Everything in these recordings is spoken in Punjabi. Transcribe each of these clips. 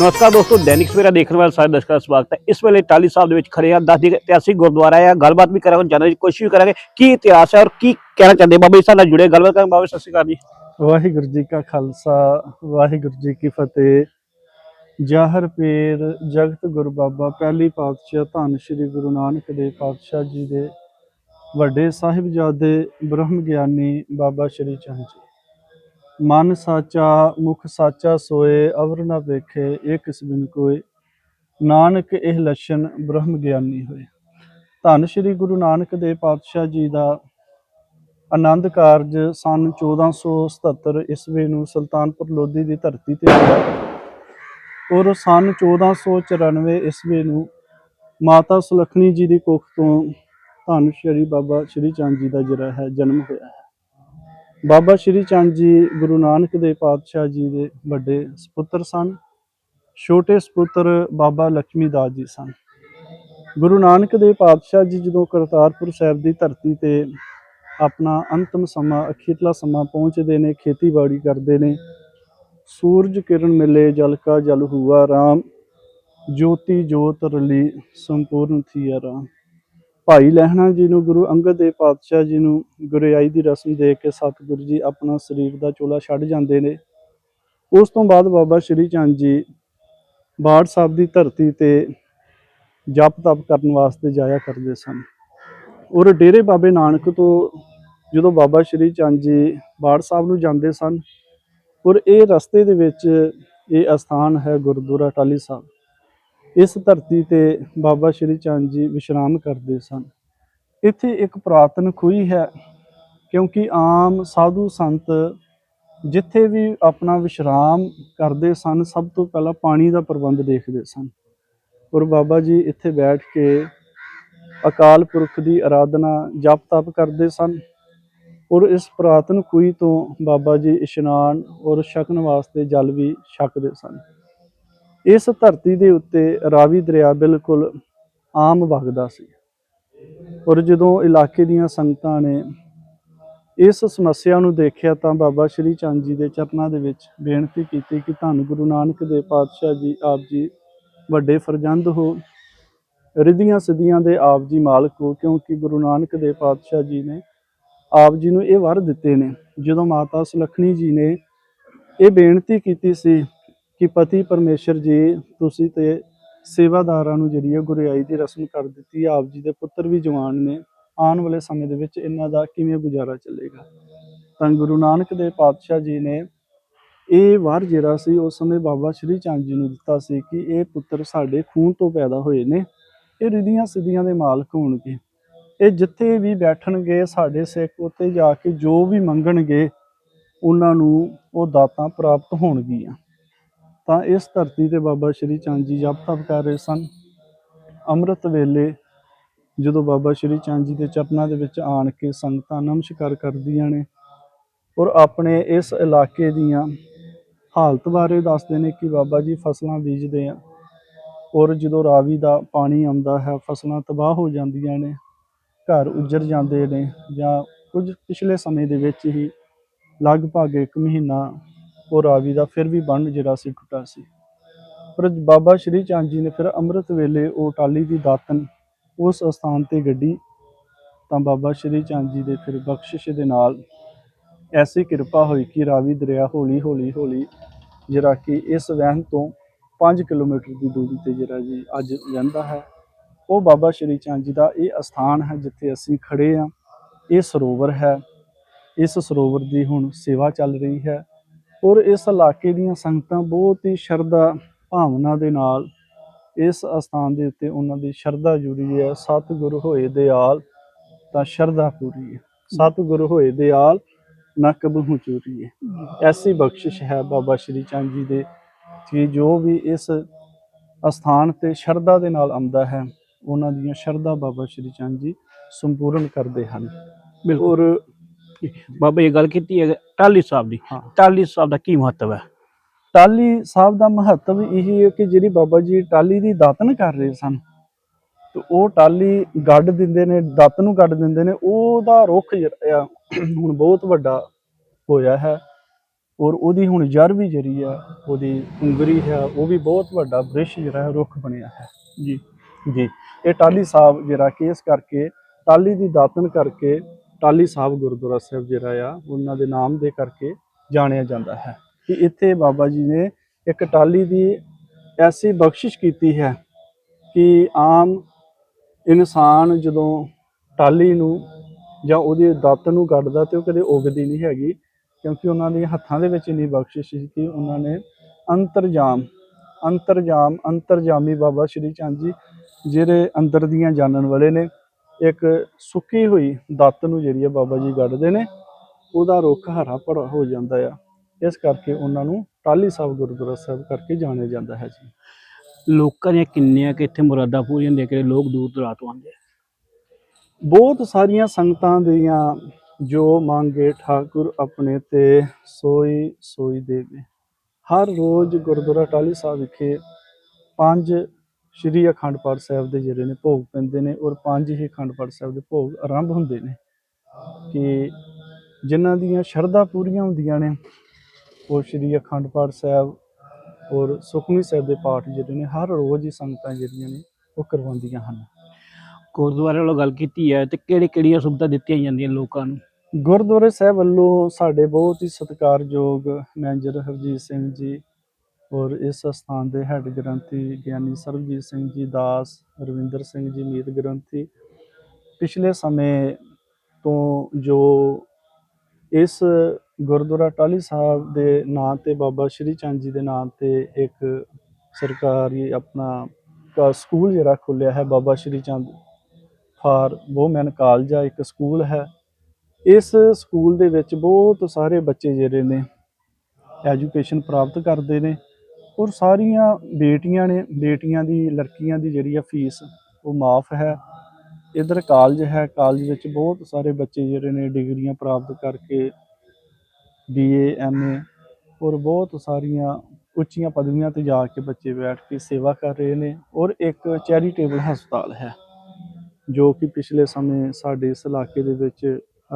ਨਮਸਕਾਰ ਦੋਸਤੋ, ਦੈਨਿਕ ਸਵੇਰਾ ਦੇਖਣ ਵਾਲੇ ਸਾਰੇ ਦਰਸ਼ਕਾਂ ਦਾ ਸਵਾਗਤ ਹੈ। ਇਸ ਵੇਲੇ ਟਾਲੀ ਸਾਹਿਬ ਦੇ ਵਿੱਚ ਖੜੇ ਹਾਂ, ਦੱਸ ਦੇ ਇਤਿਹਾਸਿਕ ਗੁਰਦੁਆਰਾ ਹੈ, ਗੱਲਬਾਤ ਵੀ ਕਰਾਂਗੇ, ਜਾਣਨ ਦੀ ਕੋਸ਼ਿਸ਼ ਵੀ ਕਰਾਂਗੇ, ਕੀ ਇਤਿਹਾਸ ਹੈ ਔਰ ਕੀ ਕਹਿਣਾ ਚਾਹੁੰਦੇ ਬਾਬਾ ਜੀ, ਸਾਡੇ ਨਾਲ ਜੁੜੇ, ਗੱਲਬਾਤ ਕਰਾਂਗੇ। ਬਾਬਾ ਸਤਿ ਸ਼੍ਰੀ ਅਕਾਲ ਜੀ। ਵਾਹਿਗੁਰੂ ਜੀ ਕਾ ਖਾਲਸਾ, ਵਾਹਿਗੁਰੂ ਜੀ ਕੀ ਫਤਿਹ। ਜਾਹਰ ਪੀਰ, ਜਗਤ ਗੁਰੂ ਬਾਬਾ, ਪਹਿਲੀ ਪਾਤਸ਼ਾਹ, ਧੰਨ ਸ਼੍ਰੀ ਗੁਰੂ ਨਾਨਕ ਦੇਵ ਪਾਤਸ਼ਾਹ ਜੀ ਦੇ ਵੱਡੇ ਸਾਹਿਬਜ਼ਾਦੇ, ਬ੍ਰਹਮ ਗਿਆਨੀ ਬਾਬਾ ਸ਼੍ਰੀ ਚੰਦ ਜੀ। ਮਨ ਸਾਚਾ, ਮੁਖ ਸਾਚਾ ਸੋਏ, ਅਵਰ ਨਾ ਵੇਖੇ, ਇਹ ਕਿਸ ਬਿਨ ਕੋਏ ਨਾਨਕ ਇਹ ਲੱਛਣ ਬ੍ਰਹਮ ਗਿਆਨੀ ਹੋਏ। ਧੰਨ ਸ਼੍ਰੀ ਗੁਰੂ ਨਾਨਕ ਦੇਵ ਪਾਤਸ਼ਾਹ ਜੀ ਦਾ ਆਨੰਦ ਕਾਰਜ ਸਨ 1477 ਈਸਵੀ ਨੂੰ ਸੁਲਤਾਨਪੁਰ ਲੋਧੀ ਦੀ ਧਰਤੀ ਤੇ ਹੋਇਆ। ਔਰ ਸਨ 1494 ਈਸਵੀ ਨੂੰ ਮਾਤਾ ਸੁਲੱਖਣੀ ਜੀ ਦੀ ਕੁੱਖ ਤੋਂ ਧੰਨ ਸ਼੍ਰੀ ਬਾਬਾ ਸ਼੍ਰੀ ਚੰਦ ਜੀ ਦਾ ਜਿਹੜਾ ਹੈ ਜਨਮ ਹੋਇਆ ਹੈ। ਬਾਬਾ ਸ਼੍ਰੀ ਚੰਦ ਜੀ ਗੁਰੂ ਨਾਨਕ ਦੇਵ ਪਾਤਸ਼ਾਹ ਜੀ ਦੇ ਵੱਡੇ ਸੁਪੁੱਤਰ ਸਨ, ਛੋਟੇ ਸੁਪੁੱਤਰ ਬਾਬਾ ਲక్ష్ਮੀ ਦਾਸ ਜੀ ਸਨ। ਗੁਰੂ ਨਾਨਕ ਦੇਵ ਪਾਤਸ਼ਾਹ ਜੀ ਜਦੋਂ ਕਰਤਾਰਪੁਰ ਸਾਹਿਬ ਦੀ ਧਰਤੀ ਤੇ ਆਪਣਾ ਅੰਤਮ ਸਮਾਂ, ਅਖੀਰਲਾ ਸਮਾਂ ਪਹੁੰਚਦੇ ਨੇ, ਖੇਤੀਬਾੜੀ ਕਰਦੇ ਨੇ, ਸੂਰਜ ਕਿਰਨ ਮਿਲੇ, ਜਲ ਕਾ ਜਲ ਹੁਆ, ਰਾਮ, ਜੋਤੀ ਜੋਤ ਰਲੀ, ਸੰਪੂਰਨ ਥੀਆ ਰਾਮ। ਭਾਈ ਲਹਿਣਾ ਜੀ ਨੂੰ, ਗੁਰੂ ਅੰਗਦ ਦੇਵ ਪਾਤਸ਼ਾਹ ਜੀ ਨੂੰ ਗੁਰਿਆਈ ਦੀ ਰਸਮ ਦੇ ਕੇ ਸਤਿਗੁਰੂ ਜੀ ਆਪਣਾ ਸਰੀਰ ਦਾ ਚੋਲਾ ਛੱਡ ਜਾਂਦੇ ਨੇ। ਉਸ ਤੋਂ ਬਾਅਦ ਬਾਬਾ ਸ਼੍ਰੀ ਚੰਦ ਜੀ ਬਾੜ ਸਾਹਿਬ ਦੀ ਧਰਤੀ ਤੇ ਜਪ ਤਪ ਕਰਨ ਵਾਸਤੇ ਜਾਇਆ ਕਰਦੇ ਸਨ। ਔਰ ਡੇਰੇ ਬਾਬੇ ਨਾਨਕ ਤੋਂ ਜਦੋਂ ਬਾਬਾ ਸ਼੍ਰੀ ਚੰਦ ਜੀ ਬਾੜ ਸਾਹਿਬ ਨੂੰ ਜਾਂਦੇ ਸਨ, ਔਰ ਇਹ ਰਸਤੇ ਦੇ ਵਿੱਚ ਇਹ ਅਸਥਾਨ ਹੈ ਗੁਰਦੁਆਰਾ ਟਾਲੀ ਸਾਹਿਬ। ਇਸ ਧਰਤੀ ਤੇ ਬਾਬਾ ਸ਼੍ਰੀ ਚੰਦ ਜੀ ਵਿਸ਼ਰਾਮ ਕਰਦੇ ਸਨ। ਇੱਥੇ ਇੱਕ ਪੁਰਾਤਨ ਖੂਹੀ ਹੈ, ਕਿਉਂਕਿ ਆਮ ਸਾਧੂ ਸੰਤ ਜਿੱਥੇ ਵੀ ਆਪਣਾ ਵਿਸ਼ਰਾਮ ਕਰਦੇ ਸਨ, ਸਭ ਤੋਂ ਪਹਿਲਾਂ ਪਾਣੀ ਦਾ ਪ੍ਰਬੰਧ ਦੇਖਦੇ ਸਨ। ਔਰ ਬਾਬਾ ਜੀ ਇੱਥੇ ਬੈਠ ਕੇ ਅਕਾਲ ਪੁਰਖ ਦੀ ਆਰਾਧਨਾ ਜਪ ਤਪ ਕਰਦੇ ਸਨ ਔਰ ਇਸ ਪੁਰਾਤਨ ਖੂਹੀ ਤੋਂ ਬਾਬਾ ਜੀ ਇਸ਼ਨਾਨ ਔਰ ਛਕਣ ਵਾਸਤੇ ਜਲ ਵੀ ਛਕਦੇ ਸਨ। ਇਸ ਧਰਤੀ ਦੇ ਉੱਤੇ ਰਾਵੀ ਦਰਿਆ ਬਿਲਕੁਲ ਆਮ ਵਗਦਾ ਸੀ। ਔਰ ਜਦੋਂ ਇਲਾਕੇ ਦੀਆਂ ਸੰਗਤਾਂ ਨੇ ਇਸ ਸਮੱਸਿਆ ਨੂੰ ਦੇਖਿਆ ਤਾਂ ਬਾਬਾ ਸ਼੍ਰੀ ਚੰਦ ਜੀ ਦੇ ਚਰਨਾਂ ਦੇ ਵਿੱਚ ਬੇਨਤੀ ਕੀਤੀ ਕਿ ਧੰਨ ਗੁਰੂ ਨਾਨਕ ਦੇਵ ਪਾਤਸ਼ਾਹ ਜੀ ਆਪ ਜੀ ਵੱਡੇ ਫਰਜ਼ੰਦ ਹੋ, ਰਿਧੀਆਂ ਸਿੱਧੀਆਂ ਦੇ ਆਪ ਜੀ ਮਾਲਕ ਹੋ, ਕਿਉਂਕਿ ਗੁਰੂ ਨਾਨਕ ਦੇਵ ਪਾਤਸ਼ਾਹ ਜੀ ਨੇ ਆਪ ਜੀ ਨੂੰ ਇਹ ਵਰ ਦਿੱਤੇ ਨੇ। ਜਦੋਂ ਮਾਤਾ ਸੁਲੱਖਣੀ ਜੀ ਨੇ ਇਹ ਬੇਨਤੀ ਕੀਤੀ ਸੀ ਕਿ ਪਤੀ ਪਰਮੇਸ਼ਰ ਜੀ, ਤੁਸੀਂ ਤੇ ਸੇਵਾਦਾਰਾਂ ਨੂੰ ਜਿਹੜੀ ਹੈ ਗੁਰਿਆਈ ਦੀ ਰਸਮ ਕਰ ਦਿੱਤੀ, ਆਪ ਜੀ ਦੇ ਪੁੱਤਰ ਵੀ ਜਵਾਨ ਨੇ, ਆਉਣ ਵਾਲੇ ਸਮੇਂ ਦੇ ਵਿੱਚ ਇਹਨਾਂ ਦਾ ਕਿਵੇਂ ਗੁਜ਼ਾਰਾ ਚੱਲੇਗਾ? ਤਾਂ ਗੁਰੂ ਨਾਨਕ ਦੇਵ ਪਾਤਸ਼ਾਹ ਜੀ ਨੇ ਇਹ ਵਾਰ ਜਿਹੜਾ ਸੀ, ਉਸ ਸਮੇਂ ਬਾਬਾ ਸ਼੍ਰੀ ਚੰਦ ਜੀ ਨੂੰ ਦਿੱਤਾ ਸੀ ਕਿ ਇਹ ਪੁੱਤਰ ਸਾਡੇ ਖੂਨ ਤੋਂ ਪੈਦਾ ਹੋਏ ਨੇ, ਇਹ ਰਿਧੀਆਂ ਸਿੱਧੀਆਂ ਦੇ ਮਾਲਕ ਹੋਣਗੇ। ਇਹ ਜਿੱਥੇ ਵੀ ਬੈਠਣਗੇ, ਸਾਡੇ ਸਿੱਖ ਉੱਤੇ ਜਾ ਕੇ ਜੋ ਵੀ ਮੰਗਣਗੇ, ਉਹਨਾਂ ਨੂੰ ਉਹ ਦਾਤਾਂ ਪ੍ਰਾਪਤ ਹੋਣਗੀਆਂ। ਤਾਂ ਇਸ ਧਰਤੀ ਤੇ ਬਾਬਾ ਸ਼੍ਰੀ ਚੰਦ ਜੀ ਜਪ ਤਪ ਕਰ ਰਹੇ ਸਨ। ਅੰਮ੍ਰਿਤ ਵੇਲੇ ਜਦੋਂ ਬਾਬਾ ਸ਼੍ਰੀ ਚੰਦ ਜੀ ਦੇ ਚਰਨਾਂ ਦੇ ਵਿੱਚ ਆਣ ਕੇ ਸੰਗਤਾਂ ਨਮਸਕਾਰ ਕਰਦੀਆਂ ਨੇ ਔਰ ਆਪਣੇ ਇਸ ਇਲਾਕੇ ਦੀਆਂ ਹਾਲਤ ਬਾਰੇ ਦੱਸਦੇ ਨੇ ਕਿ ਬਾਬਾ ਜੀ ਫਸਲਾਂ ਬੀਜਦੇ ਆ ਔਰ ਜਦੋਂ ਰਾਵੀ ਦਾ ਪਾਣੀ ਆਉਂਦਾ ਹੈ, ਫਸਲਾਂ ਤਬਾਹ ਹੋ ਜਾਂਦੀਆਂ ਨੇ, ਘਰ ਉੱਜੜ ਜਾਂਦੇ ਨੇ ਜਾਂ ਕੁਝ ਪਿਛਲੇ ਸਮੇਂ ਦੇ ਵਿੱਚ ਹੀ ਲਗਭਗ 1 ਮਹੀਨਾ ਉਹ ਰਾਵੀ ਦਾ ਫਿਰ ਵੀ ਬੰਨ ਜਿਹੜਾ ਸੀ ਟੁੱਟਾ ਸੀ। ਪਰ ਬਾਬਾ ਸ਼੍ਰੀ ਚੰਦ ਜੀ ਨੇ ਫਿਰ ਅੰਮ੍ਰਿਤ ਵੇਲੇ ਉਹ ਟਾਲੀ ਦੀ ਦਾਤਨ ਉਸ ਸਥਾਨ ਤੇ ਗੱਡੀ ਤਾਂ ਬਾਬਾ ਸ਼੍ਰੀ ਚੰਦ ਜੀ ਦੇ ਫਿਰ ਬਖਸ਼ਿਸ਼ ਦੇ ਨਾਲ ਐਸੀ ਕਿਰਪਾ ਹੋਈ ਕਿ ਰਾਵੀ ਦਰਿਆ ਹੌਲੀ ਹੌਲੀ ਹੌਲੀ ਜਿਹੜਾ ਕਿ ਇਸ ਵਹਿਣ ਤੋਂ 5 ਕਿਲੋਮੀਟਰ ਦੀ ਦੂਰੀ ਤੇ ਜਿਹੜਾ ਜੀ ਅੱਜ ਰਹਿੰਦਾ ਹੈ। ਉਹ ਬਾਬਾ ਸ਼੍ਰੀ ਚੰਦ ਜੀ ਦਾ ਇਹ ਅਸਥਾਨ ਹੈ ਜਿੱਥੇ ਅਸੀਂ ਖੜੇ ਆ ਇਹ ਸਰੋਵਰ ਹੈ। ਇਸ ਸਰੋਵਰ ਦੀ ਹੁਣ ਸੇਵਾ ਚੱਲ ਰਹੀ ਹੈ। ਔਰ ਇਸ ਇਲਾਕੇ ਦੀਆਂ ਸੰਗਤਾਂ ਬਹੁਤ ਹੀ ਸ਼ਰਧਾ ਭਾਵਨਾ ਦੇ ਨਾਲ ਇਸ ਅਸਥਾਨ ਦੇ ਉੱਤੇ ਉਹਨਾਂ ਦੀ ਸ਼ਰਧਾ ਜੁੜੀ ਹੈ। ਸਤਿਗੁਰ ਹੋਏ ਦਿਆਲ ਤਾਂ ਸ਼ਰਧਾ ਪੂਰੀ ਹੈ। ਸਤਿਗੁਰ ਹੋਏ ਦਿਆਲ ਨਾ ਕਬਹੂ ਚੋਰੀ ਹੈ। ਐਸੀ ਬਖਸ਼ਿਸ਼ ਹੈ ਬਾਬਾ ਸ਼੍ਰੀ ਚੰਦ ਜੀ ਦੇ ਕਿ ਜੋ ਵੀ ਇਸ ਅਸਥਾਨ ਤੇ ਸ਼ਰਧਾ ਦੇ ਨਾਲ ਆਉਂਦਾ ਹੈ, ਉਹਨਾਂ ਦੀਆਂ ਸ਼ਰਧਾ ਬਾਬਾ ਸ਼੍ਰੀ ਚੰਦ ਜੀ ਸੰਪੂਰਨ ਕਰਦੇ ਹਨ। ਬਿਲਕੁਲ ਔਰ ਬਾਬਾ ਇਹ ਗੱਲ ਕੀਤੀ ਹੈ ਟਾਲੀ ਸਾਹਿਬ ਦੀ। ਹਾਂ। ਟਾਲੀ ਸਾਹਿਬ ਦਾ ਕੀ ਮਹੱਤਵ ਹੈ? ਟਾਲੀ ਸਾਹਿਬ ਦਾ ਮਹੱਤਵ ਇਹ ਹੈ ਕਿ ਜਿਹੜੀ ਬਾਬਾ ਜੀ ਟਾਲੀ ਦੀ ਦਾਤਨ ਕਰ ਰਹੇ ਸਨ ਤੇ ਉਹ ਟਾਲੀ ਗੱਡ ਦਿੰਦੇ ਨੇ ਦਾਤ ਨੂੰ ਗੱਡ ਦਿੰਦੇ ਨੇ ਉਹਦਾ ਰੁੱਖ ਜਿਹੜਾ ਆ ਹੁਣ ਬਹੁਤ ਵੱਡਾ ਹੋਇਆ ਹੈ ਔਰ ਉਹਦੀ ਹੁਣ ਜੜ ਵੀ ਜਿਹੜੀ ਆ ਉਹਦੀ ਉਂਗਰੀ ਹੈ ਉਹ ਵੀ ਬਹੁਤ ਵੱਡਾ ਬ੍ਰਿਸ਼ ਜਿਹੜਾ ਹੈ ਰੁੱਖ ਬਣਿਆ ਹੈ। ਜੀ। ਜੀ। ਇਹ ਟਾਲੀ ਸਾਹਿਬ ਜਿਹੜਾ ਕਿ ਇਸ ਕਰਕੇ ਟਾਲੀ ਦੀ ਦਾਤਨ ਕਰਕੇ ਟਾਲੀ ਸਾਹਿਬ ਗੁਰਦੁਆਰਾ ਸਾਹਿਬ ਜਿਹੜਾ ਆ, ਉਹਨਾਂ ਦੇ ਨਾਮ ਦੇ ਕਰਕੇ ਜਾਣਿਆ ਜਾਂਦਾ ਹੈ। ਕਿ ਇੱਥੇ ਬਾਬਾ ਜੀ ਨੇ ਇੱਕ ਟਾਲੀ ਦੀ ਐਸੀ ਬਖਸ਼ਿਸ਼ ਕੀਤੀ ਹੈ ਕਿ ਆਮ ਇਨਸਾਨ ਜਦੋਂ ਟਾਲੀ ਨੂੰ ਜਾਂ ਉਹਦੇ ਦਾਤਨ ਨੂੰ ਕੱਢਦਾ ਤੇ ਉਹ ਕਦੇ ਉਗਦੀ ਨਹੀਂ ਹੈਗੀ, ਕਿਉਂਕਿ ਉਹਨਾਂ ਦੇ ਹੱਥਾਂ ਦੇ ਵਿੱਚ ਇੰਨੀ ਬਖਸ਼ਿਸ਼ ਸੀ ਕਿ ਉਹਨਾਂ ਨੇ ਅੰਤਰਜਾਮ ਅੰਤਰਜਾਮ, ਅੰਤਰਜਾਮੀ ਬਾਬਾ ਸ਼੍ਰੀ ਚੰਦ ਜੀ, ਜਿਹੜੇ ਅੰਦਰ ਦੀਆਂ ਜਾਣਨ ਵਾਲੇ ਨੇ ਇੱਕ ਸੁੱਕੀ ਹੋਈ ਦੱਤ ਨੂੰ ਜਿਹੜੀ ਆ ਬਾਬਾ ਜੀ ਗੱਡਦੇ ਨੇ ਉਹਦਾ ਰੁੱਖ ਹਰਾ ਭਰਾ ਹੋ ਜਾਂਦਾ ਆ। ਇਸ ਕਰਕੇ ਉਹਨਾਂ ਨੂੰ ਟਾਲੀ ਸਾਹਿਬ ਗੁਰਦੁਆਰਾ ਸਾਹਿਬ ਕਰਕੇ ਜਾਣਿਆ ਜਾਂਦਾ ਹੈ ਜੀ। ਲੋਕਾਂ ਦੀਆਂ ਕਿੰਨੀਆਂ ਕਿ ਇੱਥੇ ਮੁਰਾਦਾਂ ਪੂਰੀਆਂ ਹੁੰਦੀਆਂ ਕਿ ਲੋਕ ਦੂਰ ਦਰਾਤ ਤੋਂ ਆਉਂਦੇ ਆ? ਬਹੁਤ ਸਾਰੀਆਂ ਸੰਗਤਾਂ ਦੀਆਂ ਜੋ ਮੰਗੇ ਠਾਕੁਰ ਆਪਣੇ ਤੇ ਸੋਈ ਸੋਈ ਦੇਵੇ। ਹਰ ਰੋਜ਼ ਗੁਰਦੁਆਰਾ ਟਾਲੀ ਸਾਹਿਬ ਵਿਖੇ ਪੰਜ ਸ਼੍ਰੀ ਅਖੰਡ ਪਾਠ ਸਾਹਿਬ ਦੇ ਜਿਹੜੇ ਨੇ ਭੋਗ ਪੈਂਦੇ ਨੇ ਔਰ ਪੰਜ ਹੀ ਅਖੰਡ ਪਾਠ ਸਾਹਿਬ ਦੇ ਭੋਗ ਆਰੰਭ ਹੁੰਦੇ ਨੇ। ਕਿ ਜਿਨ੍ਹਾਂ ਦੀਆਂ ਸ਼ਰਧਾ ਪੂਰੀਆਂ ਹੁੰਦੀਆਂ ਨੇ ਉਹ ਸ਼੍ਰੀ ਅਖੰਡ ਪਾਠ ਸਾਹਿਬ ਔਰ ਸੁਖਮਨੀ ਸਾਹਿਬ ਦੇ ਪਾਠ ਜਿਹੜੇ ਨੇ ਹਰ ਰੋਜ਼ ਹੀ ਸੰਗਤਾਂ ਜਿਹੜੀਆਂ ਨੇ ਉਹ ਕਰਵਾਉਂਦੀਆਂ ਹਨ। ਗੁਰਦੁਆਰੇ ਵੱਲੋਂ ਗੱਲ ਕੀਤੀ ਹੈ ਤੇ ਕਿਹੜੀ ਕਿਹੜੀਆਂ ਸੁਵਿਧਾ ਦਿੱਤੀਆਂ ਜਾਂਦੀਆਂ ਲੋਕਾਂ ਨੂੰ? ਗੁਰਦੁਆਰੇ ਸਾਹਿਬ ਵੱਲੋਂ ਸਾਡੇ ਬਹੁਤ ਹੀ ਸਤਿਕਾਰਯੋਗ ਮੈਨੇਜਰ ਹਰਜੀਤ ਸਿੰਘ ਜੀ ਔਰ ਇਸ ਸਥਾਨ ਦੇ ਹੈੱਡ ਗ੍ਰੰਥੀ ਗਿਆਨੀ ਸਰਬਜੀਤ ਸਿੰਘ ਜੀ ਦਾਸ, ਰਵਿੰਦਰ ਸਿੰਘ ਜੀ ਮੀਤ ਗ੍ਰੰਥੀ। ਪਿਛਲੇ ਸਮੇਂ ਤੋਂ ਜੋ ਇਸ ਗੁਰਦੁਆਰਾ ਟਾਲੀ ਸਾਹਿਬ ਦੇ ਨਾਂ ਤੇ ਬਾਬਾ ਸ਼੍ਰੀ ਚੰਦ ਜੀ ਦੇ ਨਾਂ ਤੇ ਇੱਕ ਸਰਕਾਰੀ ਆਪਣਾ ਕ- ਸਕੂਲ ਜਿਹੜਾ ਖੁੱਲਿਆ ਹੈ Baba Shri Chand for women college ਆ, ਇੱਕ ਸਕੂਲ ਹੈ। ਇਸ ਸਕੂਲ ਦੇ ਵਿੱਚ ਬਹੁਤ ਸਾਰੇ ਬੱਚੇ ਜਿਹੜੇ ਨੇ, ਐਜੂਕੇਸ਼ਨ ਪ੍ਰਾਪਤ ਕਰਦੇ ਨੇ। ਔਰ ਸਾਰੀਆਂ ਬੇਟੀਆਂ ਨੇ, ਬੇਟੀਆਂ ਦੀ, ਲੜਕੀਆਂ ਦੀ ਜਿਹੜੀ ਆ ਫੀਸ, ਉਹ ਮਾਫ ਹੈ। ਇਧਰ ਕਾਲਜ ਹੈ, ਕਾਲਜ ਵਿੱਚ ਬਹੁਤ ਸਾਰੇ ਬੱਚੇ ਜਿਹੜੇ ਨੇ ਡਿਗਰੀਆਂ ਪ੍ਰਾਪਤ ਕਰਕੇ ਬੀਏ ਐਮਏ ਔਰ ਬਹੁਤ ਸਾਰੀਆਂ ਉੱਚੀਆਂ ਪਦਵੀਆਂ ਤੇ ਜਾ ਕੇ ਬੱਚੇ ਬੈਠ ਕੇ ਸੇਵਾ ਕਰ ਰਹੇ ਨੇ ਔਰ ਇੱਕ ਚੈਰੀਟੇਬਲ ਹਸਪਤਾਲ ਹੈ, ਜੋ ਕਿ ਪਿਛਲੇ ਸਮੇਂ ਸਾਡੇ ਇਸ ਇਲਾਕੇ ਦੇ ਵਿੱਚ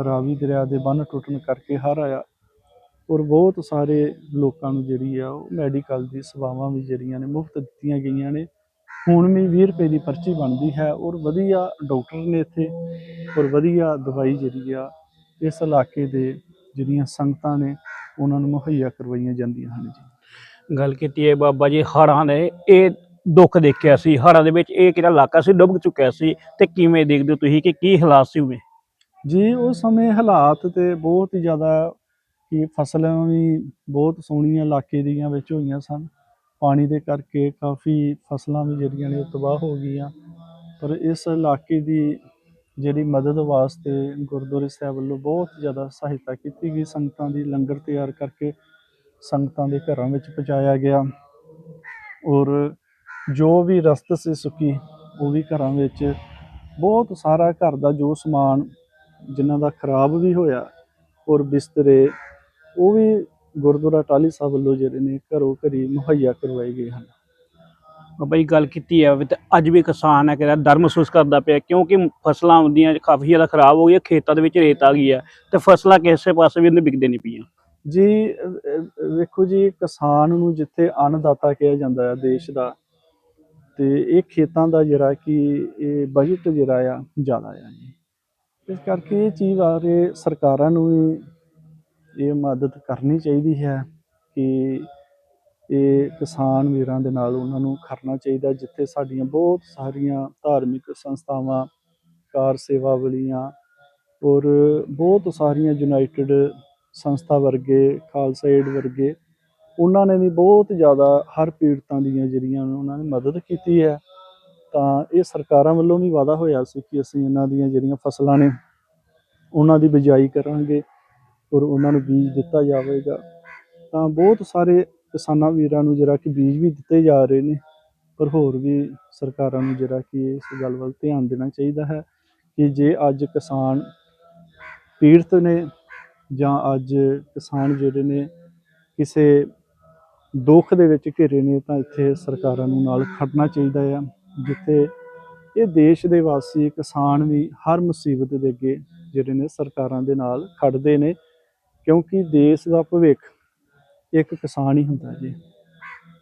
ਰਾਵੀ ਦਰਿਆ ਦੇ ਬੰਨ ਟੁੱਟਣ ਕਰਕੇ ਹਰ ਆਇਆ ਔਰ ਬਹੁਤ ਸਾਰੇ ਲੋਕਾਂ ਨੂੰ ਜਿਹੜੀ ਆ ਉਹ ਮੈਡੀਕਲ ਦੀ ਸੇਵਾਵਾਂ ਵੀ ਜਿਹੜੀਆਂ ਨੇ ਮੁਫਤ ਦਿੱਤੀਆਂ ਗਈਆਂ ਨੇ। ਹੁਣ ਵੀ 20 ਰੁਪਏ ਦੀ ਪਰਚੀ ਬਣਦੀ ਹੈ ਔਰ ਵਧੀਆ ਡਾਕਟਰ ਨੇ ਇੱਥੇ ਔਰ ਵਧੀਆ ਦਵਾਈ ਜਿਹੜੀ ਆ ਇਸ ਇਲਾਕੇ ਦੇ ਜਿਹੜੀਆਂ ਸੰਗਤਾਂ ਨੇ ਉਹਨਾਂ ਨੂੰ ਮੁਹੱਈਆ ਕਰਵਾਈਆਂ ਜਾਂਦੀਆਂ ਹਨ ਜੀ। ਗੱਲ ਕੀਤੀ ਹੈ ਬਾਬਾ ਜੀ ਹੜ੍ਹਾਂ ਦੇ ਇਹ ਦੁੱਖ ਦੇਖਿਆ ਸੀ। ਹੜ੍ਹਾਂ ਦੇ ਵਿੱਚ ਇਹ ਕਿਹੜਾ ਇਲਾਕਾ ਸੀ ਡੁੱਬ ਚੁੱਕਿਆ ਸੀ ਤੇ ਕਿਵੇਂ ਦੇਖਦੇ ਹੋ ਤੁਸੀਂ ਕਿ ਕੀ ਹਾਲਾਤ ਸੀ ਉਵੇਂ? ਜੀ ਉਸ ਸਮੇਂ ਹਾਲਾਤ ਤੇ ਬਹੁਤ ਹੀ ਜ਼ਿਆਦਾ ਕਿ ਫਸਲਾਂ ਵੀ ਬਹੁਤ ਸੋਹਣੀਆਂ ਇਲਾਕੇ ਦੀਆਂ ਵਿੱਚ ਹੋਈਆਂ ਸਨ। ਪਾਣੀ ਦੇ ਕਰਕੇ ਕਾਫੀ ਫਸਲਾਂ ਵੀ ਜਿਹੜੀਆਂ ਨੇ ਉਹ ਤਬਾਹ ਹੋ ਗਈਆਂ। ਪਰ ਇਸ ਇਲਾਕੇ ਦੀ ਜਿਹੜੀ ਮਦਦ ਵਾਸਤੇ ਗੁਰਦੁਆਰੇ ਸਾਹਿਬ ਵੱਲੋਂ ਬਹੁਤ ਜ਼ਿਆਦਾ ਸਹਾਇਤਾ ਕੀਤੀ ਗਈ। ਸੰਗਤਾਂ ਦੀ ਲੰਗਰ ਤਿਆਰ ਕਰਕੇ ਸੰਗਤਾਂ ਦੇ ਘਰਾਂ ਵਿੱਚ ਪਹੁੰਚਾਇਆ ਗਿਆ। ਔਰ ਜੋ ਵੀ ਰਸਤ ਸੀ ਸੁੱਕੀ, ਉਹ ਵੀ ਘਰਾਂ ਵਿੱਚ ਬਹੁਤ ਸਾਰਾ ਘਰ ਦਾ ਜੋ ਸਮਾਨ ਜਿਨ੍ਹਾਂ ਦਾ ਖਰਾਬ ਵੀ ਹੋਇਆ ਔਰ ਬਿਸਤਰੇ ਉਹ ਵੀ ਗੁਰਦੁਆਰਾ ਟਾਲੀ ਸਾਹਿਬ ਵੱਲੋਂ ਜਿਹੜੇ ਨੇ ਘਰੋਂ ਘਰੀ ਮੁਹੱਈਆ ਕਰਵਾਏ ਗਏ ਹਨ। ਬਾਬਾ ਜੀ ਗੱਲ ਕੀਤੀ ਹੈ ਤੇ ਅੱਜ ਵੀ ਕਿਸਾਨ ਹੈ ਕਿਹੜਾ ਡਰ ਮਹਿਸੂਸ ਕਰਦਾ ਪਿਆ ਕਿਉਂਕਿ ਫਸਲਾਂ ਹੁੰਦੀਆਂ ਕਾਫੀ ਜ਼ਿਆਦਾ ਖਰਾਬ ਹੋ ਗਈਆਂ ਖੇਤਾਂ ਦੇ ਵਿੱਚ ਰੇਤ ਆ ਗਈ ਹੈ ਤੇ ਫਸਲਾਂ ਕਿਸੇ ਪਾਸੇ ਵੀ ਉਹਨੇ ਵਿਕਦੇ ਨਹੀਂ ਪਈਆਂ। ਜੀ ਵੇਖੋ ਜੀ ਕਿਸਾਨ ਨੂੰ ਜਿੱਥੇ ਅੰਨਦਾਤਾ ਕਿਹਾ ਜਾਂਦਾ ਹੈ ਦੇਸ਼ ਦਾ ਤੇ ਇਹ ਖੇਤਾਂ ਦਾ ਜਿਹੜਾ ਕਿ ਇਹ ਬਜਟ ਜਿਹੜਾ ਆ ਜ਼ਿਆਦਾ ਆ ਜੀ। ਇਸ ਕਰਕੇ ਇਹ ਚੀਜ਼ ਬਾਰੇ ਸਰਕਾਰਾਂ ਨੂੰ ਵੀ ਇਹ ਮਦਦ ਕਰਨੀ ਚਾਹੀਦੀ ਹੈ ਕਿ ਇਹ ਕਿਸਾਨ ਵੀਰਾਂ ਦੇ ਨਾਲ ਉਹਨਾਂ ਨੂੰ ਖੜਨਾ ਚਾਹੀਦਾ ਜਿੱਥੇ ਸਾਡੀਆਂ ਬਹੁਤ ਸਾਰੀਆਂ ਧਾਰਮਿਕ ਸੰਸਥਾਵਾਂ, ਕਾਰ ਸੇਵਾ ਵਾਲੀਆਂ ਔਰ ਬਹੁਤ ਸਾਰੀਆਂ ਯੂਨਾਈਟਿਡ ਸੰਸਥਾ ਵਰਗੇ, ਖਾਲਸਾ ਏਡ ਵਰਗੇ, ਉਹਨਾਂ ਨੇ ਵੀ ਬਹੁਤ ਜ਼ਿਆਦਾ ਹਰ ਪੀੜਤਾਂ ਦੀਆਂ ਜਿਹੜੀਆਂ ਉਹਨਾਂ ਨੇ ਮਦਦ ਕੀਤੀ ਹੈ। ਤਾਂ ਇਹ ਸਰਕਾਰਾਂ ਵੱਲੋਂ ਵੀ ਵਾਅਦਾ ਹੋਇਆ ਸੀ ਕਿ ਅਸੀਂ ਇਹਨਾਂ ਦੀਆਂ ਜਿਹੜੀਆਂ ਫਸਲਾਂ ਨੇ ਉਹਨਾਂ ਦੀ ਬਿਜਾਈ ਕਰਾਂਗੇ। ਔਰ ਉਹਨਾਂ ਨੂੰ ਬੀਜ ਦਿੱਤਾ ਜਾਵੇਗਾ। ਤਾਂ ਬਹੁਤ ਸਾਰੇ ਕਿਸਾਨਾਂ ਵੀਰਾਂ ਨੂੰ ਜਿਹੜਾ ਕਿ ਬੀਜ ਵੀ ਦਿੱਤੇ ਜਾ ਰਹੇ ਨੇ, ਪਰ ਹੋਰ ਵੀ ਸਰਕਾਰਾਂ ਨੂੰ ਜਿਹੜਾ ਕਿ ਇਸ ਗੱਲ ਵੱਲ ਧਿਆਨ ਦੇਣਾ ਚਾਹੀਦਾ ਹੈ ਕਿ ਜੇ ਅੱਜ ਕਿਸਾਨ ਪੀੜਤ ਨੇ ਜਾਂ ਅੱਜ ਕਿਸਾਨ ਜਿਹੜੇ ਨੇ ਕਿਸੇ ਦੁੱਖ ਦੇ ਵਿੱਚ ਘਿਰੇ ਨੇ, ਤਾਂ ਇੱਥੇ ਸਰਕਾਰਾਂ ਨੂੰ ਨਾਲ ਖੜਨਾ ਚਾਹੀਦਾ ਆ, ਜਿੱਥੇ ਇਹ ਦੇਸ਼ ਦੇ ਵਾਸੀ ਕਿਸਾਨ ਵੀ ਹਰ ਮੁਸੀਬਤ ਦੇ ਅੱਗੇ ਜਿਹੜੇ ਨੇ ਸਰਕਾਰਾਂ ਦੇ ਨਾਲ ਖੜਦੇ ਨੇ ਕਿਉਂਕਿ ਦੇਸ਼ ਦਾ ਭਵਿੱਖ ਇੱਕ ਕਿਸਾਨ ਹੀ ਹੁੰਦਾ ਜੀ।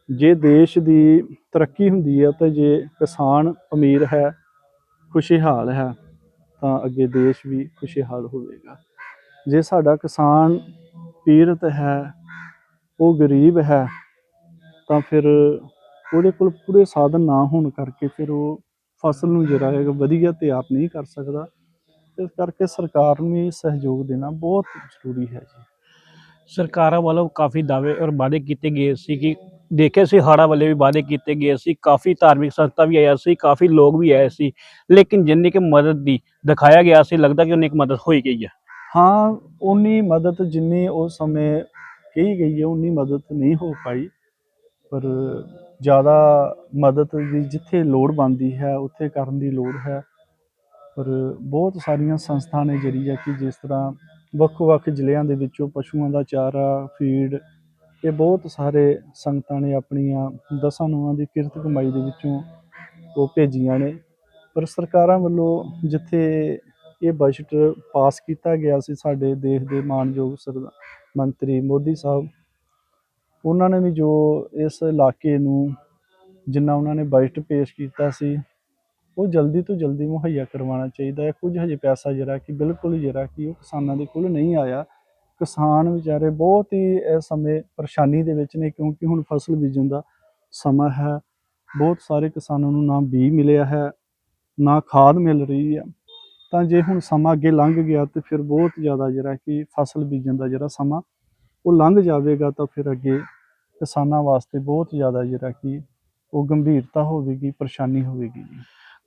ਜੇ ਦੇਸ਼ ਦੀ ਤਰੱਕੀ ਹੁੰਦੀ ਹੈ ਤਾਂ ਜੇ ਕਿਸਾਨ ਅਮੀਰ ਹੈ, ਖੁਸ਼ਹਾਲ ਹੈ, ਤਾਂ ਅੱਗੇ ਦੇਸ਼ ਵੀ ਖੁਸ਼ਹਾਲ ਹੋਵੇਗਾ। ਜੇ ਸਾਡਾ ਕਿਸਾਨ ਪੀੜਤ ਹੈ, ਉਹ ਗਰੀਬ ਹੈ, ਤਾਂ ਫਿਰ ਉਹਦੇ ਕੋਲ ਪੂਰੇ ਸਾਧਨ ਨਾ ਹੋਣ ਕਰਕੇ ਫਿਰ ਉਹ ਫਸਲ ਨੂੰ ਜਿਹੜਾ ਹੈਗਾ ਵਧੀਆ ਤਿਆਰ ਨਹੀਂ ਕਰ ਸਕਦਾ। ਇਸ ਕਰਕੇ ਸਰਕਾਰ ਨੂੰ ਵੀ ਸਹਿਯੋਗ ਦੇਣਾ ਬਹੁਤ ਜ਼ਰੂਰੀ ਹੈ ਜੀ। ਸਰਕਾਰਾਂ ਵੱਲੋਂ ਕਾਫੀ ਦਾਅਵੇ ਔਰ ਵਾਅਦੇ ਕੀਤੇ ਗਏ ਸੀ ਕਿ ਦੇਖੇ ਸੀ ਹਾੜਾ ਵੱਲੇ ਵੀ ਵਾਅਦੇ ਕੀਤੇ ਗਏ ਸੀ ਕਾਫੀ ਧਾਰਮਿਕ ਸੰਸਥਾ ਵੀ ਆਇਆ ਸੀ ਕਾਫੀ ਲੋਕ ਵੀ ਆਏ ਸੀ ਲੇਕਿਨ ਜਿੰਨੀ ਕਿ ਮਦਦ ਦੀ ਦਿਖਾਇਆ ਗਿਆ ਸੀ ਲੱਗਦਾ ਕਿ ਉਨੀ ਕੁ ਮਦਦ ਹੋਈ ਗਈ ਹੈ। ਹਾਂ ਉਨੀ ਮਦਦ ਜਿੰਨੀ ਉਸ ਸਮੇਂ ਕਹੀ ਗਈ ਹੈ ਉਨੀ ਮਦਦ ਨਹੀਂ ਹੋ ਪਾਈ ਪਰ ਜ਼ਿਆਦਾ ਮਦਦ ਦੀ ਜਿੱਥੇ ਲੋੜ ਬਣਦੀ ਹੈ ਉੱਥੇ ਕਰਨ ਦੀ ਲੋੜ ਹੈ। ਪਰ ਬਹੁਤ ਸਾਰੀਆਂ ਸੰਸਥਾ ਨੇ ਜਿਹੜੀ ਹੈ ਕਿ ਜਿਸ ਤਰ੍ਹਾਂ ਵੱਖ-ਵੱਖ ਜ਼ਿਲ੍ਹਿਆਂ ਦੇ ਵਿੱਚੋਂ ਪਸ਼ੂਆਂ ਦਾ ਚਾਰਾ, ਫੀਡ, ਇਹ ਬਹੁਤ ਸਾਰੇ ਸੰਗਤਾਂ ਨੇ ਆਪਣੀਆਂ ਦਸਾਂ ਨੂੰਹਾਂ ਦੀ ਕਿਰਤ ਕਮਾਈ ਦੇ ਵਿੱਚੋਂ ਉਹ ਭੇਜੀਆਂ ਨੇ। ਪਰ ਸਰਕਾਰਾਂ ਵੱਲੋਂ ਜਿੱਥੇ ਇਹ ਬਜਟ ਪਾਸ ਕੀਤਾ ਗਿਆ ਸੀ ਸਾਡੇ ਦੇਸ਼ ਦੇ ਮਾਨਯੋਗ ਸਰਦਾ ਮੰਤਰੀ ਮੋਦੀ ਸਾਹਿਬ, ਉਹਨਾਂ ਨੇ ਵੀ ਜੋ ਇਸ ਇਲਾਕੇ ਨੂੰ ਜਿੰਨਾ ਉਹਨਾਂ ਨੇ ਬਜਟ ਪੇਸ਼ ਕੀਤਾ ਸੀ ਉਹ ਜਲਦੀ ਤੋਂ ਜਲਦੀ ਮੁਹੱਈਆ ਕਰਵਾਉਣਾ ਚਾਹੀਦਾ ਹੈ। ਕੁਝ ਹਜੇ ਪੈਸਾ ਜਿਹੜਾ ਕਿ ਬਿਲਕੁਲ ਜਿਹੜਾ ਕਿ ਉਹ ਕਿਸਾਨਾਂ ਦੇ ਕੋਲ ਨਹੀਂ ਆਇਆ। ਕਿਸਾਨ ਵਿਚਾਰੇ ਬਹੁਤ ਹੀ ਇਸ ਸਮੇਂ ਪਰੇਸ਼ਾਨੀ ਦੇ ਵਿੱਚ ਨੇ ਕਿਉਂਕਿ ਹੁਣ ਫਸਲ ਬੀਜਣ ਦਾ ਸਮਾਂ ਹੈ। ਬਹੁਤ ਸਾਰੇ ਕਿਸਾਨਾਂ ਨੂੰ ਨਾ ਬੀ ਮਿਲਿਆ ਹੈ, ਨਾ ਖਾਦ ਮਿਲ ਰਹੀ ਹੈ। ਤਾਂ ਜੇ ਹੁਣ ਸਮਾਂ ਅੱਗੇ ਲੰਘ ਗਿਆ ਤੇ ਫਿਰ ਬਹੁਤ ਜ਼ਿਆਦਾ ਜਿਹੜਾ ਕਿ ਫਸਲ ਬੀਜਣ ਦਾ ਜਿਹੜਾ ਸਮਾਂ ਉਹ ਲੰਘ ਜਾਵੇਗਾ ਤਾਂ ਫਿਰ ਅੱਗੇ ਕਿਸਾਨਾਂ ਵਾਸਤੇ ਬਹੁਤ ਜ਼ਿਆਦਾ ਜਿਹੜਾ ਕਿ ਉਹ ਗੰਭੀਰਤਾ ਹੋਵੇਗੀ, ਪਰੇਸ਼ਾਨੀ ਹੋਵੇਗੀ ਜੀ।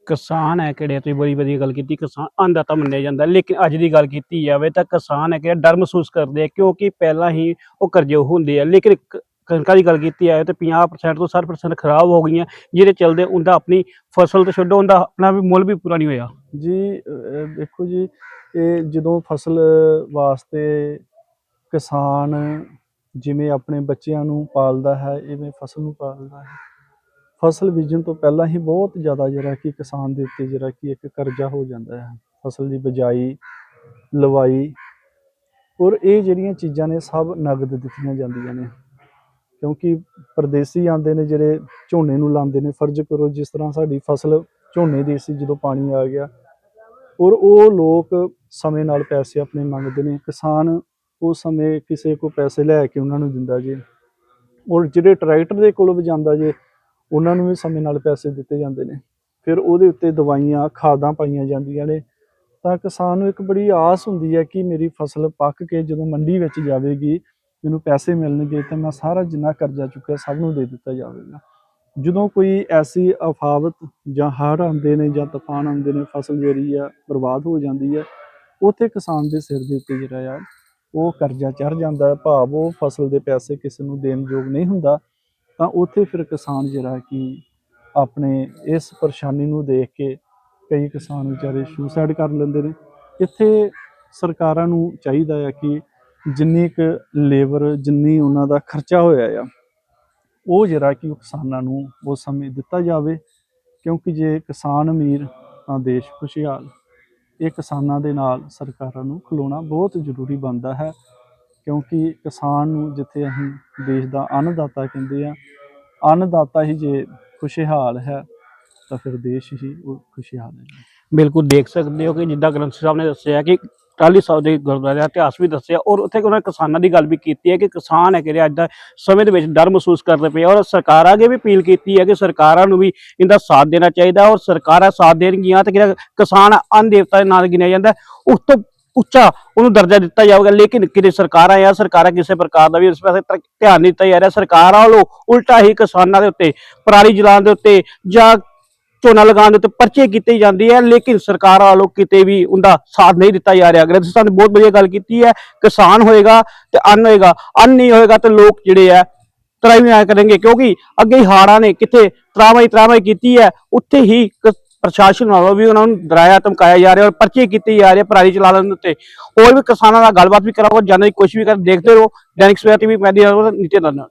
ਕਿਸਾਨ ਹੈ ਕਿਹੜੇ ਤੁਸੀਂ ਬੜੀ ਵਧੀਆ ਗੱਲ ਕੀਤੀ, ਕਿਸਾਨ ਅੰਨਦਾਤਾ ਮੰਨਿਆ ਜਾਂਦਾ, ਲੇਕਿਨ ਅੱਜ ਦੀ ਗੱਲ ਕੀਤੀ ਜਾਵੇ ਤਾਂ ਕਿਸਾਨ ਹੈ ਕਿਹੜਾ ਡਰ ਮਹਿਸੂਸ ਕਰਦੇ ਆ, ਕਿਉਂਕਿ ਪਹਿਲਾਂ ਹੀ ਉਹ ਕਰਜ਼ੇ ਹੁੰਦੇ ਆ, ਲੇਕਿਨ ਕਣਕਾਂ ਦੀ ਗੱਲ ਕੀਤੀ ਜਾਵੇ ਤਾਂ 50% ਤੋਂ 60% ਖਰਾਬ ਹੋ ਗਈਆਂ, ਜਿਹਦੇ ਚਲਦੇ ਉਹਦਾ ਆਪਣੀ ਫਸਲ ਤੋਂ ਛੱਡੋ, ਉਹਦਾ ਆਪਣਾ ਵੀ ਮੁੱਲ ਵੀ ਪੂਰਾ ਨਹੀਂ ਹੋਇਆ। ਜੀ ਦੇਖੋ ਜੀ, ਇਹ ਜਦੋਂ ਫਸਲ ਵਾਸਤੇ ਕਿਸਾਨ ਜਿਵੇਂ ਆਪਣੇ ਬੱਚਿਆਂ ਨੂੰ ਪਾਲਦਾ ਹੈ, ਇਵੇਂ ਫਸਲ ਨੂੰ ਪਾਲਦਾ ਹੈ ਫਸਲ ਬੀਜਣ ਤੋਂ ਪਹਿਲਾਂ ਹੀ ਬਹੁਤ ਜ਼ਿਆਦਾ ਜਿਹੜਾ ਕਿ ਕਿਸਾਨ ਦੇ ਉੱਤੇ ਜਿਹੜਾ ਕਿ ਇੱਕ ਕਰਜ਼ਾ ਹੋ ਜਾਂਦਾ ਹੈ। ਫਸਲ ਦੀ ਬਜਾਈ, ਲਵਾਈ ਔਰ ਇਹ ਜਿਹੜੀਆਂ ਚੀਜ਼ਾਂ ਨੇ ਸਭ ਨਗਦ ਦਿੱਤੀਆਂ ਜਾਂਦੀਆਂ ਨੇ। ਕਿਉਂਕਿ ਪਰਦੇਸੀ ਆਉਂਦੇ ਨੇ, ਜਿਹੜੇ ਝੋਨੇ ਨੂੰ ਲਾਉਂਦੇ ਨੇ, ਫਰਜ਼ ਕਰੋ ਜਿਸ ਤਰ੍ਹਾਂ ਸਾਡੀ ਫਸਲ ਝੋਨੇ ਦੀ ਸੀ ਜਦੋਂ ਪਾਣੀ ਆ ਗਿਆ ਔਰ ਉਹ ਲੋਕ ਸਮੇਂ ਨਾਲ ਪੈਸੇ ਆਪਣੇ ਮੰਗਦੇ ਨੇ। ਕਿਸਾਨ ਉਸ ਸਮੇਂ ਕਿਸੇ ਕੋ ਪੈਸੇ ਲੈ ਕੇ ਉਹਨਾਂ ਨੂੰ ਦਿੰਦਾ ਜੇ ਔਰ ਜਿਹੜੇ ਟਰੈਕਟਰ ਦੇ ਕੋਲ ਵਜਾਉਂਦਾ ਜੇ ਉਹਨਾਂ ਨੂੰ ਵੀ ਸਮੇਂ ਨਾਲ ਪੈਸੇ ਦਿੱਤੇ ਜਾਂਦੇ ਨੇ। ਫਿਰ ਉਹਦੇ ਉੱਤੇ ਦਵਾਈਆਂ, ਖਾਦਾਂ ਪਾਈਆਂ ਜਾਂਦੀਆਂ ਨੇ। ਤਾਂ ਕਿਸਾਨ ਨੂੰ ਇੱਕ ਬੜੀ ਆਸ ਹੁੰਦੀ ਹੈ ਕਿ ਮੇਰੀ ਫਸਲ ਪੱਕ ਕੇ ਜਦੋਂ ਮੰਡੀ ਵਿੱਚ ਜਾਵੇਗੀ, ਮੈਨੂੰ ਪੈਸੇ ਮਿਲਣਗੇ ਤਾਂ ਮੈਂ ਸਾਰਾ ਜਿੰਨਾ ਕਰਜ਼ਾ ਚੁੱਕਿਆ ਸਭ ਨੂੰ ਦੇ ਦਿੱਤਾ ਜਾਵੇਗਾ। ਜਦੋਂ ਕੋਈ ਐਸੀ ਆਫਾਵਤ ਜਾਂ ਹੜ੍ਹ ਆਉਂਦੇ ਨੇ ਜਾਂ ਤੂਫਾਨ ਆਉਂਦੇ ਨੇ, ਫਸਲ ਜਿਹੜੀ ਆ ਬਰਬਾਦ ਹੋ ਜਾਂਦੀ ਹੈ, ਉੱਥੇ ਕਿਸਾਨ ਦੇ ਸਿਰ ਦੇ ਉੱਤੇ ਜਿਹੜਾ ਆ, ਉਹ ਕਰਜ਼ਾ ਚੜ ਜਾਂਦਾ ਹੈ। ਭਾਵ ਉਹ ਫਸਲ ਦੇ ਪੈਸੇ ਕਿਸੇ ਨੂੰ ਦੇਣ ਯੋਗ ਨਹੀਂ ਹੁੰਦਾ। ਤਾਂ ਉੱਥੇ ਫਿਰ ਕਿਸਾਨ ਜਿਹੜਾ ਕਿ ਆਪਣੇ ਇਸ ਪਰੇਸ਼ਾਨੀ ਨੂੰ ਦੇਖ ਕੇ ਕਈ ਕਿਸਾਨ ਵਿਚਾਰੇ ਸੁਸਾਈਡ ਕਰ ਲੈਂਦੇ ਨੇ। ਇੱਥੇ ਸਰਕਾਰਾਂ ਨੂੰ ਚਾਹੀਦਾ ਹੈ ਕਿ ਜਿੰਨੀ ਕੁ ਲੇਬਰ ਜਿੰਨੀ ਉਹਨਾਂ ਦਾ ਖਰਚਾ ਹੋਇਆ ਆ, ਉਹ ਜਿਹੜਾ ਕਿ ਉਹ ਕਿਸਾਨਾਂ ਨੂੰ ਉਸ ਸਮੇਂ ਦਿੱਤਾ ਜਾਵੇ। ਕਿਉਂਕਿ ਜੇ ਕਿਸਾਨ ਅਮੀਰ ਤਾਂ ਦੇਸ਼ ਖੁਸ਼ਹਾਲ। ਇਹ ਕਿਸਾਨਾਂ ਦੇ ਨਾਲ ਸਰਕਾਰਾਂ ਨੂੰ ਖਲੋਣਾ ਬਹੁਤ ਜ਼ਰੂਰੀ ਬਣਦਾ ਹੈ। ਕਿਉਂਕਿ ਕਿਸਾਨ ਨੂੰ ਜਿੱਥੇ ਅਸੀਂ ਦੇਸ਼ ਦਾ ਅੰਨਦਾਤਾ ਕਹਿੰਦੇ ਆ, ਅੰਨਦਾਤਾ ਹੀ ਜੇ ਖੁਸ਼ਹਾਲ ਹੈ, ਤਾਂ ਫਿਰ ਦੇਸ਼ ਹੀ ਉਹ ਖੁਸ਼ਹਾਲ ਹੈ। ਬਿਲਕੁਲ ਦੇਖ ਸਕਦੇ ਹੋ ਕਿ ਜਿੱਦਾਂ ਗ੍ਰੰਥ ਸਾਹਿਬ ਨੇ ਦੱਸਿਆ ਕਿ ਟਾਲੀ ਸਾਹਿਬ ਦੇ ਗੁਰਦੁਆਰੇ ਦਾ ਇਤਿਹਾਸ ਵੀ ਦੱਸਿਆ ਔਰ ਉੱਥੇ ਉਹਨਾਂ ਨੇ ਕਿਸਾਨਾਂ ਦੀ ਗੱਲ ਵੀ ਕੀਤੀ ਹੈ ਕਿ ਕਿਸਾਨ ਹੈ ਕਿ ਅੱਜ ਦਾ ਸਮੇਂ ਦੇ ਵਿੱਚ ਡਰ ਮਹਿਸੂਸ ਕਰਦੇ ਪਏ ਔਰ ਸਰਕਾਰਾਂ ਅੱਗੇ ਵੀ ਅਪੀਲ ਕੀਤੀ ਹੈ ਕਿ ਸਰਕਾਰਾਂ ਨੂੰ ਵੀ ਇਹਦਾ ਸਾਥ ਦੇਣਾ ਚਾਹੀਦਾ ਔਰ ਸਰਕਾਰਾਂ ਸਾਥ ਦੇਣਗੀਆਂ ਤਾਂ ਕਿਹੜਾ ਕਿਸਾਨ ਅੰਨ ਦੇਵਤਾ ਦੇ ਨਾਲ ਗਿਣਿਆ ਜਾਂਦਾ ਉਸ ਤੋਂ ਉੱਚਾ ਉਹਨੂੰ ਦਰਜਾ ਦਿੱਤਾ ਜਾਊਗਾ ਲੇਕਿਨ ਕਿਤੇ ਸਰਕਾਰਾਂ ਆ ਸਰਕਾਰਾਂ ਕਿਸੇ ਪ੍ਰਕਾਰ ਦਾ ਵੀ ਇਸ ਪਾਸੇ ਧਿਆਨ ਨਹੀਂ ਦਿੱਤਾ ਜਾ ਰਿਹਾ। ਸਰਕਾਰਾਂ ਵੱਲੋਂ ਉਲਟਾ ਹੀ ਕਿਸਾਨਾਂ ਦੇ ਉੱਤੇ, ਪਰਾਲੀ ਜਲਾਉਣ ਦੇ ਉੱਤੇ ਜਾਂ ਝੋਨਾ ਲਗਾਉਣ ਦੇ ਉੱਤੇ ਪਰਚੇ ਕੀਤੇ ਜਾਂਦੇ ਆ, ਲੇਕਿਨ ਸਰਕਾਰਾਂ ਵੱਲੋਂ ਕਿਤੇ ਵੀ ਉਹਦਾ ਸਾਥ ਨਹੀਂ ਦਿੱਤਾ ਜਾ ਰਿਹਾ। ਗ੍ਰੰਥ ਸਾਹਿਬ ਨੇ ਬਹੁਤ ਵਧੀਆ ਗੱਲ ਕੀਤੀ ਹੈ, ਕਿਸਾਨ ਹੋਏਗਾ ਤੇ ਅੰਨ ਹੋਏਗਾ, ਅੰਨ ਨਹੀਂ ਹੋਏਗਾ ਤੇ ਲੋਕ ਜਿਹੜੇ ਆ ਤਰਾਈਆਂ ਕਰਨਗੇ ਕਿਉਂਕਿ ਅੱਗੇ ਹੀ ਹਾੜਾਂ ਨੇ ਕਿਤੇ ਤਰਾਵਾਈ ਤਰਾਵਾਈ ਕੀਤੀ ਹੈ, ਉੱਥੇ ਹੀ ਪ੍ਰਸ਼ਾਸਨ ਵੱਲੋਂ ਵੀ ਉਹਨਾਂ ਨੂੰ ਡਰਾਇਆ, ਧਮਕਾਇਆ ਜਾ ਰਿਹਾ ਔਰ ਪਰਚੇ ਕੀਤੇ ਜਾ ਰਹੇ ਪਰਾਲੀ ਚਲਾਉਣ ਦੇ ਉੱਤੇ। ਹੋਰ ਵੀ ਕਿਸਾਨਾਂ ਨਾਲ ਗੱਲਬਾਤ ਵੀ ਕਰਾਂਗੇ ਜਾਣਨ ਦੀ ਕੋਸ਼ਿਸ਼ ਵੀ ਕਰ, ਦੇਖਦੇ ਰਹੋ। ਦੈਨਿਕ ਸਵੇਰਾ ਟੀਵੀ, ਮੈਂ ਦੀ ਨੀਤੇ ਦਰਨਾ